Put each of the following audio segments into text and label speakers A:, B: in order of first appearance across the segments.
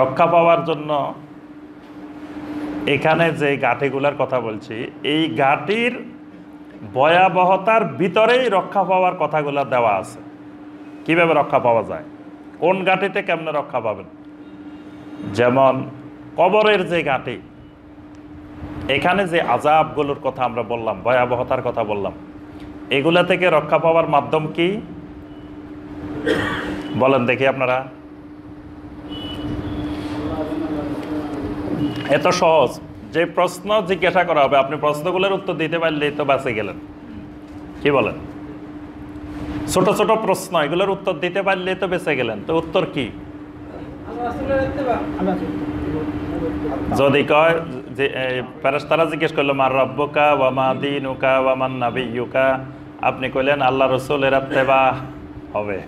A: রক্ষা পাওয়ার জন্য এখানে যে ঘাটিগুলার কথা বলছি, এই ঘাটির ভয়াবহতার ভিতরেই রক্ষা পাওয়ার কথাগুলো দেওয়া আছে। কীভাবে রক্ষা পাওয়া যায়? কোন ঘাটিতে কেমনে রক্ষা পাবেন? যেমন কবরের যে ঘাটি, এখানে যে আজাবগুলোর কথা আমরা বললাম, ভয়াবহতার কথা বললাম, এগুলা থেকে রক্ষা পাওয়ার মাধ্যম কি? বলেন দেখি আপনারা। এত সহজ। যে প্রশ্ন জিজ্ঞাসা করা হবে, আপনি প্রশ্নগুলোর উত্তর দিতে পারলেই তো বাঁচে গেলেন। কি বলেন? ছোট ছোট প্রশ্ন, এগুলোর উত্তর দিতে পারলে তো বেঁচে গেলেন। তো উত্তর কি? যদি কয় যে ফেরেস্তারা জিজ্ঞেস করল, মার রব্বকা ওয়া মা দিনুকা ওয়া মান নাবিয়ুকা? আপনি কইলেন, আল্লাহ রসুলের আত্মেবা হবে।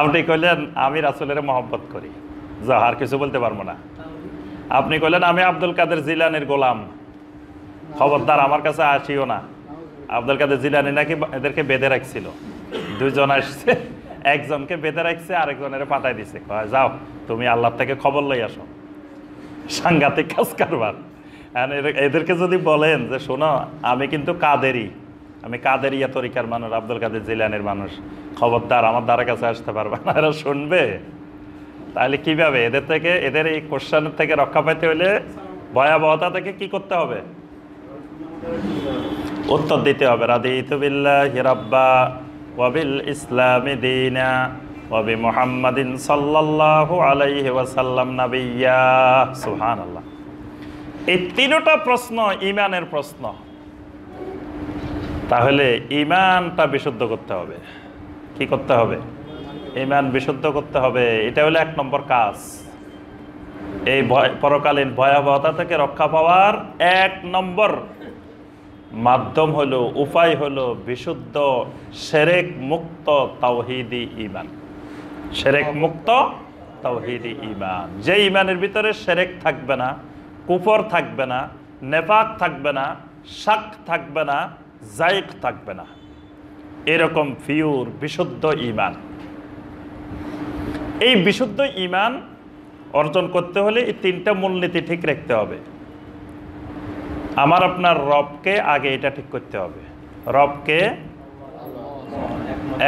A: আপনি কইলেন, আমি রাসুলের মহব্বত করি। যা আর কিছু বলতে পারব না। আপনি কইলেন, আমি আব্দুল কাদের জিলানির গোলাম। খবরদার, আমার কাছে আসিও না। আব্দুল কাদের জিলানি নাকি এদেরকে বেঁধে রাখছিল। দুইজন আসছে, একজনকে বেঁধে রাখছে, আরেকজনের পাঠাই দিছে। যাও, তুমি আল্লাহ থেকে খবর লই আসো। সাংঘাতিক কাজ কারবার। এদেরকে যদি বলেন যে, শোনো, আমি কিন্তু কাদেরই, আমি কাদেরিয়া তরিকার মানুষ, আব্দুল কাদের জিলানের মানুষ। খবরদার, আমার দ্বারা কাছে আসতে পারবে না। এরা শুনবে। তাহলে কীভাবে? এদের থেকে, এদের এই কোশ্চেনের থেকে রক্ষা পেতে হলে ভয়াবহতা থেকে কি করতে হবে? উত্তর দিতে হবে। রাদিতু বিল্লাহি রাব্বা ওয়া বিল ইসলামি দীনা ওয়া বি মুহাম্মাদিন সাল্লাল্লাহু আলাইহি ওয়াসাল্লাম নাবিয়্যা সুবহানাল্লাহ। এই তিনটা প্রশ্ন ইমানের প্রশ্ন। তাহলে ইমানটা বিশুদ্ধ করতে হবে। কি করতে হবে? ইমান বিশুদ্ধ করতে হবে এটা হলো এক নম্বর কাজ। এই পরকালীন ভয়াবহতা থেকে রক্ষা পাওয়ার এক নম্বর মাধ্যম হলো, উপায় হলো বিশুদ্ধ, সেরেক মুক্ত তাওহিদি ইমান সেরেক মুক্ত তাওহিদি ইমান যে ইমানের ভিতরে সেরেক থাকবে না, কুফর থাকবে না নেপাক থাকবে না, শাক থাকবে না জাইক থাকবে না। এরকম ফিউর বিশুদ্ধ ইমান এই বিশুদ্ধ ইমান অর্জন করতে হলে এই তিনটা মূলনীতি ঠিক রাখতে হবে। আমার আপনার রবকে আগে এটা ঠিক করতে হবে। রবকে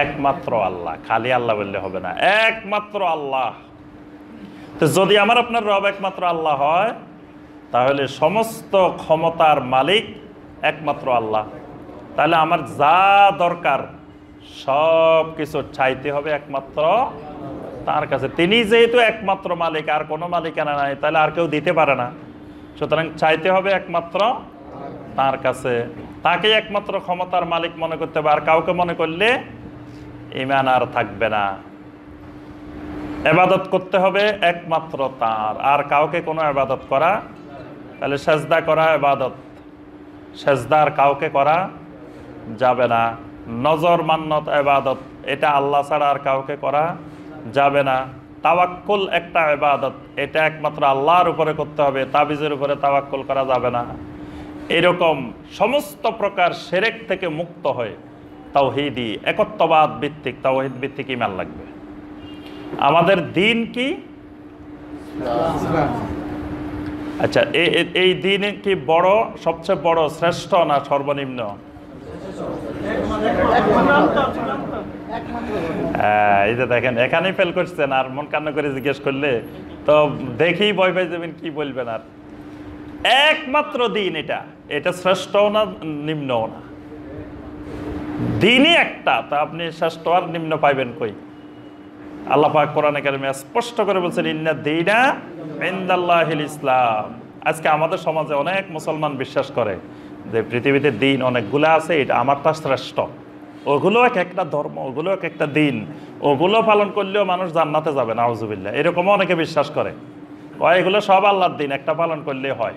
A: একমাত্র আল্লাহ, খালি আল্লাহ বললে হবে না, একমাত্র আল্লাহ। তো যদি আমার আপনার রব একমাত্র আল্লাহ হয়, তাহলে সমস্ত ক্ষমতার মালিক একমাত্র আল্লাহ। তাহলে আমার যা দরকার সব কিছু চাইতে হবে একমাত্র তার কাছে। তিনি যেহেতু একমাত্র মালিক, আর কোনো মালিকানা নাই, তাহলে আর কেউ দিতে পারে না। সুতরাং চাইতে হবে একমাত্র তার কাছে। তাকে একমাত্র ক্ষমতার মালিক মনে করতে হবে, আর কাউকে মনে করলে ইমান আর থাকবে না। এবাদত করতে হবে একমাত্র তার, আর কাউকে কোনো এবাদত করা, তাহলে সেজদা করা এবাদত। সেজদা আর কাউকে করা যাবে না। নজর মান্নত এবাদত, এটা আল্লাহ ছাড়া আর কাউকে করা যাবে না। তাওয়াক্কুল একটা এবাদত এটা একমাত্র আল্লাহর উপরে করতে হবে, তাবিজের উপরে তাওয়াক্কুল করা যাবে না। এরকম সমস্ত প্রকার সেরেক থেকে মুক্ত হয়ে তাওহিদি, একত্ববাদ ভিত্তিক, তাওহিদ ভিত্তিক ইমান লাগবে। আমাদের দিন কি? আচ্ছা এই দিন কি বড়, সবচেয়ে বড়, শ্রেষ্ঠ না সর্বনিম্ন? এই যে দেখেন, এখানেই ফেল করছেন আর মন কান্না করে জিজ্ঞেস করলে, তো দেখেই ভয় পেয়ে যাবেন, কি বলবেন আর? একমাত্র দিন এটা। এটা শ্রেষ্ঠও না, নিম্নও না। দিনই একটা, তা আপনি শ্রেষ্ঠ আর নিম্ন পাইবেন কই? আল্লাহ কোরআন একাডেমি স্পষ্ট করে বলছেন, ইন্না দিনা ইন্দাল্লাহিল ইসলাম। আজকে আমাদের সমাজে অনেক মুসলমান বিশ্বাস করে যে পৃথিবীতে দিন অনেকগুলো আছে, এটা আমারটা শ্রেষ্ঠ। ওগুলো এক একটা ধর্ম ওগুলো এক একটা দিন ওগুলো পালন করলেও মানুষ জান্নাতে যাবে না নাউজুবিল্লাহ। এরকমও অনেকে বিশ্বাস করে। ও এগুলো সব আল্লাহর দিন, একটা পালন করলে হয়।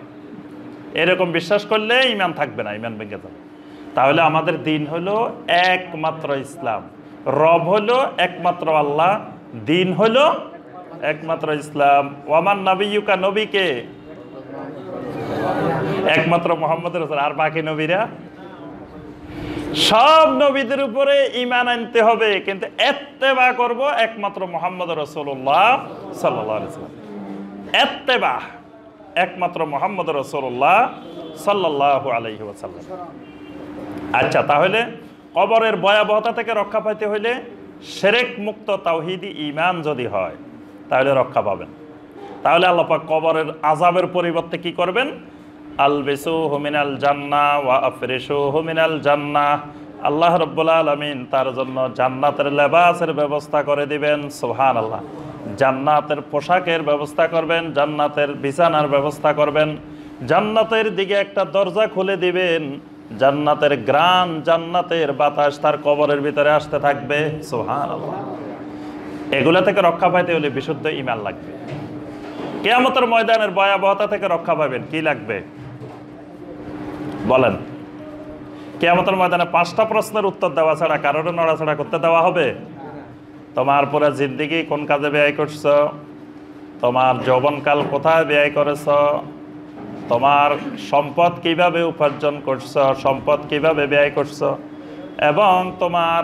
A: এরকম বিশ্বাস করলে ইমান থাকবে না, ইমান ভেঙে যাবে। তাহলে আমাদের দিন হলো একমাত্র ইসলাম। রব হলো একমাত্র আল্লাহ, দিন হলো একমাত্র ইসলাম। ওয়ামান নবীকা নবীকে? একমাত্র মোহাম্মদ রসুল আর বাকি নবীরা? সব নবীদের উপরে ইমান আনতে হবে, কিন্তু এত্তেবা করব একমাত্র মোহাম্মদ রসুল্লাহ সাল্লাম এত্তেবা একমাত্র মোহাম্মদ রসুল্লাহ সাল্লাহ আলহি আচ্ছা তাহলে কবরের ভয়াবহতা থেকে রক্ষা পাইতে হইলে সেরেক মুক্ত তাওহিদি ইমান যদি হয়, তাহলে রক্ষা পাবেন। তাহলে আল্লাপাক কবরের আজাবের পরিবর্তে কি করবেন? হুমিনাল জান্না হুমিনাল জান্না। আল্লাহ রব্বুল আলমিন তার জন্য জান্নাতের লেবাসের ব্যবস্থা করে দিবেন সোহান আল্লাহ জান্নাতের পোশাকের ব্যবস্থা করবেন, জান্নাতের বিছানার ব্যবস্থা করবেন। জান্নাতের দিকে একটা দরজা খুলে দিবেন, জান্নাতের গ্রান, জান্নাতের বাতাস তার কবরের ভিতরে আসতে থাকবে সোহান আল্লাহ এগুলা থেকে রক্ষা পাইতে হলে বিশুদ্ধ ইমান লাগবে। কেয়ামতের ময়দানের ভয়াবহতা থেকে রক্ষা পাবেন, কি লাগবে? বলেন। কেয়ামতের ময়দানে পাঁচটা প্রশ্নের উত্তর দেওয়া ছাড়া কারোর নড়াছড়া করতে দেওয়া হবে? তোমার পুরো জিন্দিগি কোন কাজে ব্যয় করছ? তোমার যৌবনকাল কোথায় ব্যয় করেছ? তোমার সম্পদ কীভাবে উপার্জন করছ? সম্পদ কীভাবে ব্যয় করছ? এবং তোমার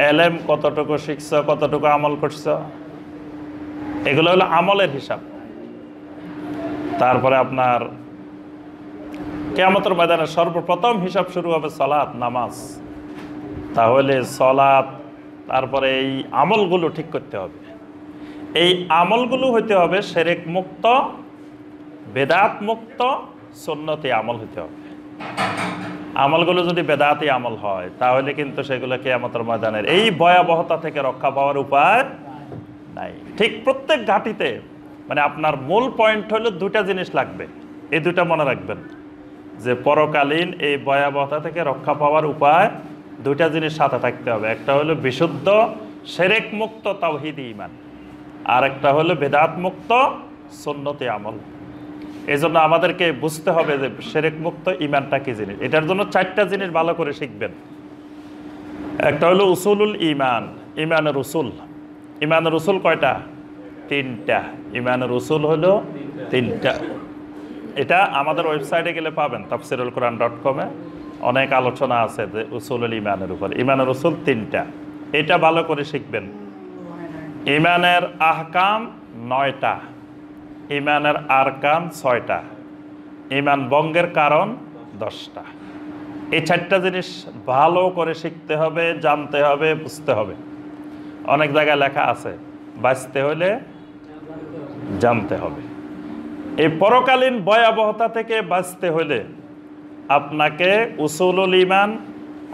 A: এলেম কতটুকু শিখছ, কতটুকু আমল করছ? এগুলো হলো আমলের হিসাব। তারপরে আপনার কেয়ামতের ময়দানে সর্বপ্রথম হিসাব শুরু হবে সলাৎ নামাজ। তাহলে সলাৎ তারপরে এই আমলগুলো ঠিক করতে হবে। এই আমলগুলো হইতে হবে সেরেক মুক্ত, বেদাত মুক্ত, সুন্নতি আমল হইতে হবে। আমলগুলো যদি বেদাতি আমল হয়, তাহলে কিন্তু সেগুলো কেয়ামতের ময়দানের এই ভয়াবহতা থেকে রক্ষা পাওয়ার উপায় নাই। ঠিক প্রত্যেক ঘাটিতে মানে আপনার মূল পয়েন্ট হলো দুটা জিনিস লাগবে। এই দুটা মনে রাখবেন। যে পরকালীন এই ভয়াবহতা থেকে রক্ষা পাওয়ার উপায় দুইটা জিনিস সাথে থাকতে হবে। একটা হলো বিশুদ্ধ সেরেক মুক্ত তাওহিদি ইমান আর একটা হলো বেদাত মুক্ত সুন্নতি আমল। এই জন্য আমাদেরকে বুঝতে হবে যে সেরেক মুক্ত ইমানটা কি জিনিস। এটার জন্য চারটা জিনিস ভালো করে শিখবেন। একটা হলো উসুলুল ইমান ইমানের উসুল। ইমানের উসুল কয়টা? তিনটা। ইমানের উসুল হলো তিনটা। এটা আমাদের ওয়েবসাইটে গেলে পাবেন, তাফসিরুল কোরআন ডট কমে অনেক আলোচনা আছে যে উসুলুল ইমানের উপর। ইমানের উসুল তিনটা। এটা ভালো করে শিখবেন। ইমানের আহকাম নয়টা। ইমানের আরকান ছয়টা। ইমান বঙ্গের কারণ দশটা। এই চারটা জিনিস ভালো করে শিখতে হবে, জানতে হবে, বুঝতে হবে। অনেক জায়গায় লেখা আছে, বাঁচতে হলে জানতে হবে। এই পরকালীন ভয়াবহতা থেকে বাঁচতে হলে আপনাকে উসুলুল ইমান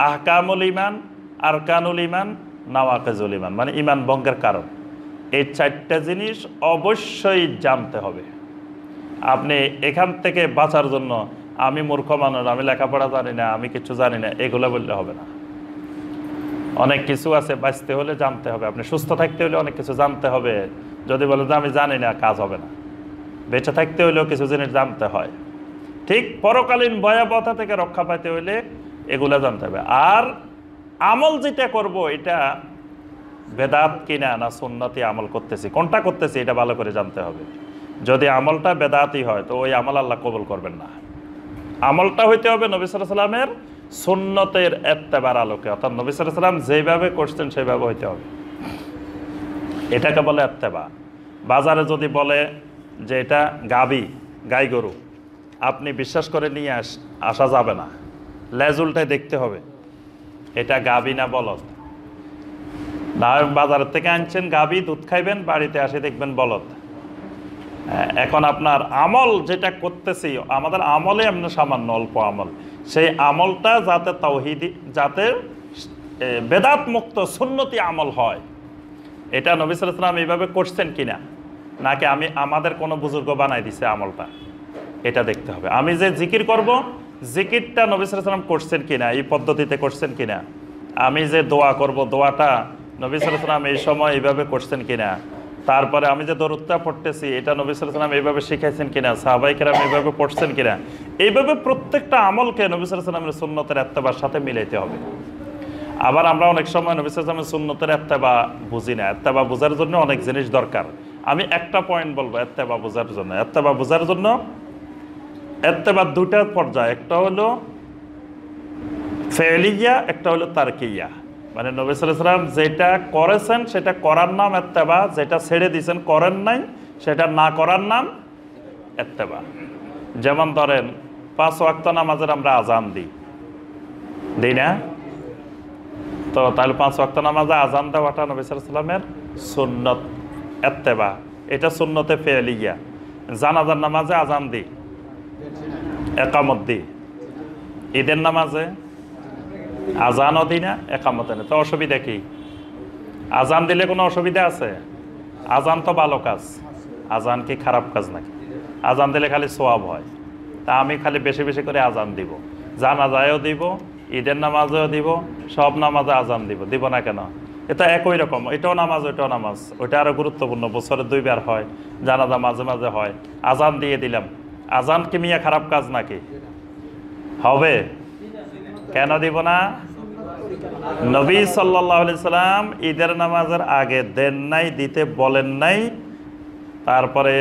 A: আহকামুল ইমান আরকানুল ইমান নাওয়াকেজুল ইমান মানে ইমান বঙ্গের কারণ। এই চারটা জিনিস অবশ্যই জানতে হবে। আপনি এখান থেকে বাঁচার জন্য, আমি মূর্খ মানুষ, আমি লেখাপড়া জানি না, আমি কিছু জানি না, এগুলো বললে হবে না। অনেক কিছু আছে, বাঁচতে হলে জানতে হবে। আপনি সুস্থ থাকতে হলে অনেক কিছু জানতে হবে। যদি বলে যে আমি জানি না, কাজ হবে না। বেঁচে থাকতে হলেও কিছু জিনিস জানতে হয়। ঠিক পরকালীন ভয়াবহতা থেকে রক্ষা পাইতে হইলে এগুলা জানতে হবে। আর আমল যেটা করব, এটা বেদাত কিনা না সুন্নতি আমল করতেছি, কোনটা করতেছি এটা ভালো করে জানতে হবে। যদি আমলটা বেদাতি হয়, তো ওই আমল আল্লাহ কবুল করবেন না। আমলটা হইতে হবে নবী সাল্লামের সুন্নতের এত্তেবার আলোকে। অর্থাৎ নবী সাল্লাম যেভাবে করছেন সেইভাবে হইতে হবে। এটাকে বলে এত্তেবা। বাজারে যদি বলে যে এটা গাবি, গাই গরু। আপনি বিশ্বাস করে নিয়ে আস, আসা যাবে না। লেজ উল্টায় দেখতে হবে। এটা গাবি না বলদ। না বাজার থেকে আনছেন গাবি, দুধ খাইবেন, বাড়িতে আসে দেখবেন বলদ। এখন আপনার আমল যেটা করতেছি, আমাদের আমলে এমনি সামান্য অল্প আমল। সেই আমলটা যাতে তাওহিদি, যাতে বেদাত মুক্ত সুন্নতি আমল হয়। এটা নবী সালাম এইভাবে করছেন কিনা? নাকি আমি আমাদের কোনো বুজুর্গ বানাই দিছে আমলটা? এটা দেখতে হবে। আমি যে জিকির করব, জিকিরটা নবী সালাম করছেন কিনা, এই পদ্ধতিতে করছেন কিনা? আমি যে দোয়া করব, দোয়াটা নবী সালাম এই সময় এইভাবে করছেন কিনা? তারপরে আমি যে দরুদটা পড়তেছি, এটা নবী সালাম এইভাবে শিখাইছেন কিনা? সাহাবাইকেরাম এইভাবে পড়ছেন কিনা? এইভাবে প্রত্যেকটা আমলকে নবী সালামের সুন্নতের এত্তেবার সাথে মিলাইতে হবে। আবার আমরা অনেক সময় নবী সালামের সুন্নতের এত্তেবা বুঝি না। এত্তেবা বোঝার জন্য অনেক জিনিস দরকার। আমি একটা পয়েন্ট বলব এত্তেবা বোঝার জন্য। এত্তেবা বোঝার জন্য এত্তেবা দুটা পর্যায়ে, একটা হলো ফেলিয়া একটা হলো তারকিয়া। মানে নবী সাল্লাম যেটা করেছেন, সেটা করার নাম এত্তেবা যেটা ছেড়ে দিয়েছেন করেন নাই, সেটা না করার নাম এত্তেবা যেমন ধরেন, পাঁচ ওয়াক্ত নামাজের আমরা আজান দিই। দিই না? তো তাহলে পাঁচ ওয়াক্ত নামাজে আজান দেওয়াটা নবী সাল্লামের সুন্নত। এত্তেবা, এটা সুন্নতে ফেলিয়া। জানাজার নামাজে আজান দি, একামত দি। ঈদের নামাজে আজানও দিই না, একামতে না। তো অসুবিধা কি? আজান দিলে কোনো অসুবিধা আছে? আজান তো ভালো কাজ। আজান কি খারাপ কাজ নাকি? আজান দিলে খালি সোয়াব হয়। তা আমি খালি বেশি বেশি করে আজান দিব। জানাজায়ও দিব, ঈদের নামাজেও দিব, সব নামাজে আজান দিব। দিব না কেন? এটা একই রকম, এটাও নামাজ, ওইটাও নামাজ। ওইটা আরও গুরুত্বপূর্ণ, বছরে দুইবার হয়, জানাজা মাঝে মাঝে হয়। আজান দিয়ে দিলাম। আজান কি মিয়া খারাপ কাজ নাকি? হবে। কেন দিব না? নবী সাল্লাহ সাল্লাম ঈদের নামাজের আগে দেন নাই, দিতে বলেন নাই। তারপরে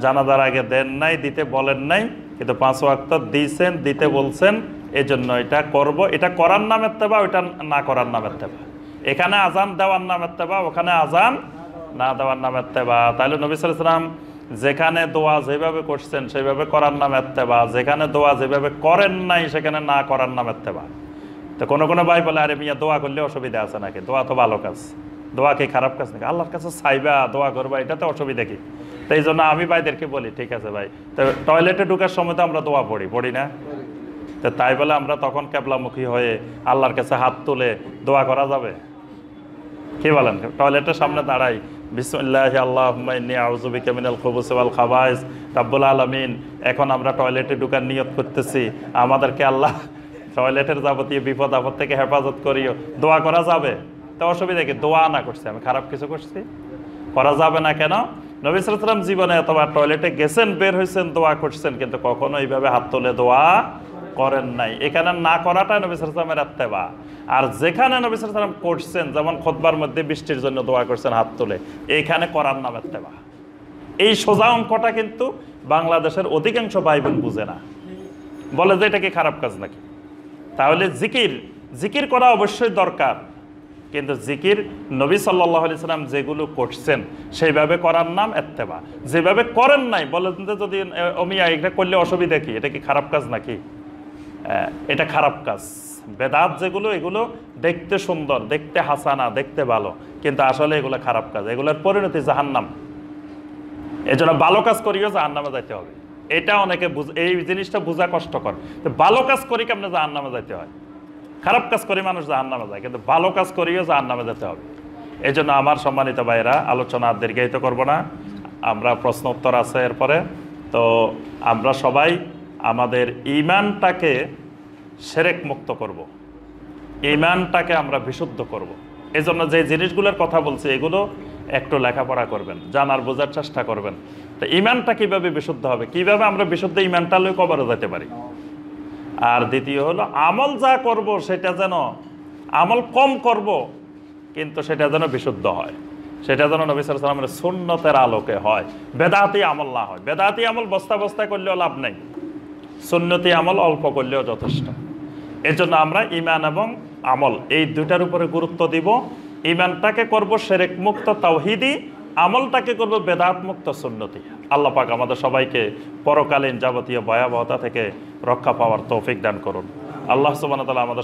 A: জানাজার আগে দেন নাই, দিতে বলেন নাই। কিন্তু পাঁচ ওয়াক্ত দিয়েছেন, দিতে বলছেন। এই জন্য এটা করব। এটা করার নাম এত্তেবা ওইটা না করার নাম এত্তেবা এখানে আজান দেওয়ার নাম এত্তেবা, ওখানে আজান না দেওয়ার নাম এত্তেবা। তাহলে নবী সাল্লাম যেখানে দোয়া যেভাবে করছেন, সেভাবে করার নাম এত্তেবা। যেখানে দোয়া যেভাবে করেন নাই, সেখানে না করার নাম এত্তেবা। তো কোনো কোনো ভাই বলে, আরে মিয়া, দোয়া করলে অসুবিধা আছে নাকি? দোয়া তো ভালো কাজ। দোয়া কি খারাপ কাজ নাকি? আল্লাহর কাছে চাইবা, দোয়া করবা এটা তো অসুবিধা কি? তো এই জন্য আমি ভাইদেরকে বলি, ঠিক আছে ভাই, তো টয়লেটে ঢুকার সময় তো আমরা দোয়া পড়ি পড়ি না? তো তাই বলে আমরা তখন ক্যাবলামুখী হয়ে আল্লাহর কাছে হাত তুলে দোয়া করা যাবে? কি বলেন? টয়লেটের সামনে দাঁড়াই। বিসমুল্লাহ আল্লাহ আউজুবিকা মিনাল খবুস ওয়াল খাবাইস। রাব্বুল আলামিন, এখন আমরা টয়লেটে ঢুকার নিয়ত করতেছি। আমাদেরকে আল্লাহ টয়লেটের যাবতীয় বিপদ আপদ থেকে হেফাজত করিও। দোয়া করা যাবে? তো অসুবিধা কি? দোয়া না করছি আমি। খারাপ কিছু করছি? করা যাবে না কেন? নবী সালাম জীবনে এতবার টয়লেটে গেছেন, বের হয়েছেন দোয়া করছেন, কিন্তু কখনো এইভাবে হাত তুলে দোয়া করেন নাই। এখানে না করাটাই নবী সালামের আত্মেবা আর যেখানে নবী সালাম করছেন, যেমন খোদবার মধ্যে বৃষ্টির জন্য দোয়া করছেন হাত তুলে, এইখানে করার নাম আত্মেবা এই সোজা অঙ্কটা কিন্তু বাংলাদেশের অধিকাংশ ভাই বোন বুঝে না। বলে যে এটা কি খারাপ কাজ নাকি? তাহলে জিকির জিকির করা অবশ্যই দরকার। কিন্তু জিকির নবী সাল্লাহ আলি সাল্লাম যেগুলো করছেন, সেইভাবে করার নাম এত্তেবা যেভাবে করেন নাই, বলেন যে যদি অমিয়া এটা করলে অসুবিধা কি? এটা কি খারাপ কাজ নাকি? এটা খারাপ কাজ। বেদাত যেগুলো, এগুলো দেখতে সুন্দর, দেখতে হাসানা, দেখতে ভালো, কিন্তু আসলে এগুলো খারাপ কাজ। এগুলোর পরিণতি জাহান্নাম। এই জন্য ভালো কাজ করিও জাহান্নামে যাইতে হবে। এটা অনেকে এই জিনিসটা বোঝা কষ্টকর। তো ভালো কাজ করি কেমনে জাহান্নামে যাইতে হয়? খারাপ কাজ করি মানুষ জাহান্নামে যায়, কিন্তু ভালো কাজ করিও জাহান্নামে যেতে হবে। এই জন্য আমার সম্মানিত ভাইরা আলোচনা আর দীর্ঘায়িত করব না। আমরা প্রশ্ন উত্তর আছে এরপরে। তো আমরা সবাই আমাদের ইমানটাকে সেরেক মুক্ত করব। ইমানটাকে আমরা বিশুদ্ধ করব। এই জন্য যে জিনিসগুলোর কথা বলছি, এগুলো একটু লেখাপড়া করবেন, জানার বোঝার চেষ্টা করবেন। তো ইমানটা কীভাবে বিশুদ্ধ হবে? কীভাবে আমরা বিশুদ্ধ ইমানটা লই কবরে যেতে পারি? আর দ্বিতীয় হলো, আমল যা করব সেটা যেন, আমল কম করব, কিন্তু সেটা যেন বিশুদ্ধ হয়। সেটা যেন নবী সালামের সুন্নতের আলোকে হয়। বেদাতি আমল না হয়। বেদাতি আমল বস্তা বস্তা করলেও লাভ নেই। সুন্নতি আমল অল্প করলেও যথেষ্ট। এর জন্য আমরা ইমান এবং আমল এই দুটার উপরে গুরুত্ব দিব। ইমানটাকে করব সেরেক মুক্ত তাওহিদি, আমলটাকে করব বেদাত মুক্ত সুন্নতি। আল্লাহ পাক আমাদের সবাইকে পরকালীন যাবতীয় ভয়াবহতা থেকে রক্ষা পাওয়ার তৌফিক দান করুন। আল্লাহ সুবান তালা আমাদের